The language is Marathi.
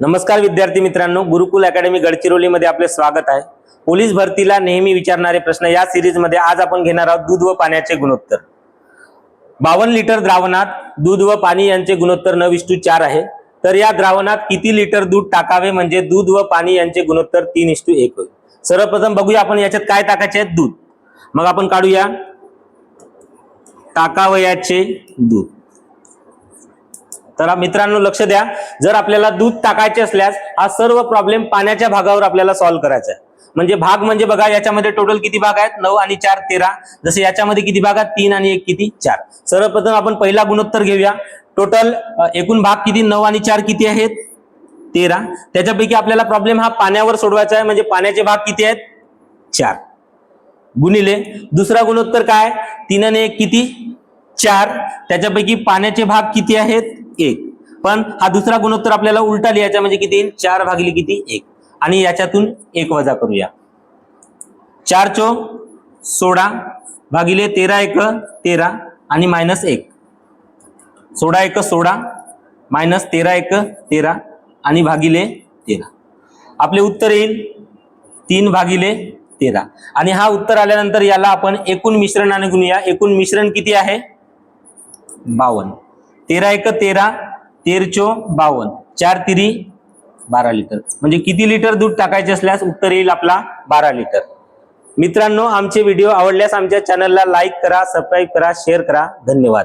नमस्कार विद्यार्थी मित्रांनो गुरुकुल अकॅडमी गडचिरोलीमध्ये आपले स्वागत आहे. पोलीस भरतीला नेहमी विचारणारे प्रश्न या सिरीजमध्ये आज आपण घेणार आहोत दूध व पाण्याचे गुणोत्तर. बावन्न लिटर द्रावणात दूध व पाणी यांचे गुणोत्तर न विष्टू चार आहे. तर या द्रावणात किती लिटर दूध टाकावे म्हणजे दूध व पाणी यांचे गुणोत्तर तीन इष्टू एक होईल. सर्वप्रथम बघूया आपण याच्यात काय टाकायचे आहेत दूध. मग आपण काढूया. टाकावयाचे दूध. तर मित्रांनो लक्ष द्या. जर आपल्याला दूध टाकायचे असल्यास हा सर्व प्रॉब्लेम पाण्याच्या भागावर आपल्याला सॉल्व्ह करायचा आहे. म्हणजे भाग म्हणजे बघा याच्यामध्ये टोटल किती भाग आहेत? नऊ आणि चार तेरा. जसे याच्यामध्ये किती भाग आहेत? तीन आणि एक किती? चार. सर्वप्रथम आपण पहिला गुणोत्तर घेऊया. टोटल एकूण भाग किती? नऊ आणि चार किती आहेत? तेरा. त्याच्यापैकी आपल्याला प्रॉब्लेम हा पाण्यावर सोडवायचा आहे. म्हणजे पाण्याचे भाग किती आहेत? चार. गुणिले. दुसरा गुणोत्तर काय? तीन आणि एक किती? चार. त्याच्यापैकी पाण्याचे भाग किती आहेत? एक. पण हा दुसरा गुणोत्तर आपल्याला उलटा लिहायचा म्हणजे किती? येईल चार भागिले किती? एक. आणि याच्यातून एक वजा करूया. चार चो सोळा भागिले तेरा एक तेरा आणि मायनस एक. सोळा एक सोळा मायनस तेरा एक तेरा आणि भागिले तेरा. आपले उत्तर येईल तीन भागिले तेरा. आणि हा उत्तर आल्यानंतर याला आपण एकूण मिश्रणाने गुणूया. एकूण मिश्रण किती आहे? बावन्न तेरा एक तेरा तेरचो बावन्न चार तिरी बारा लिटर. म्हणजे किती लिटर दूध टाकायचे असल्यास उत्तर येईल आपला बारा लिटर. मित्रांनो आमचे व्हिडिओ आवडल्यास आमच्या चॅनलला लाईक करा सबस्क्राईब करा शेअर करा. धन्यवाद.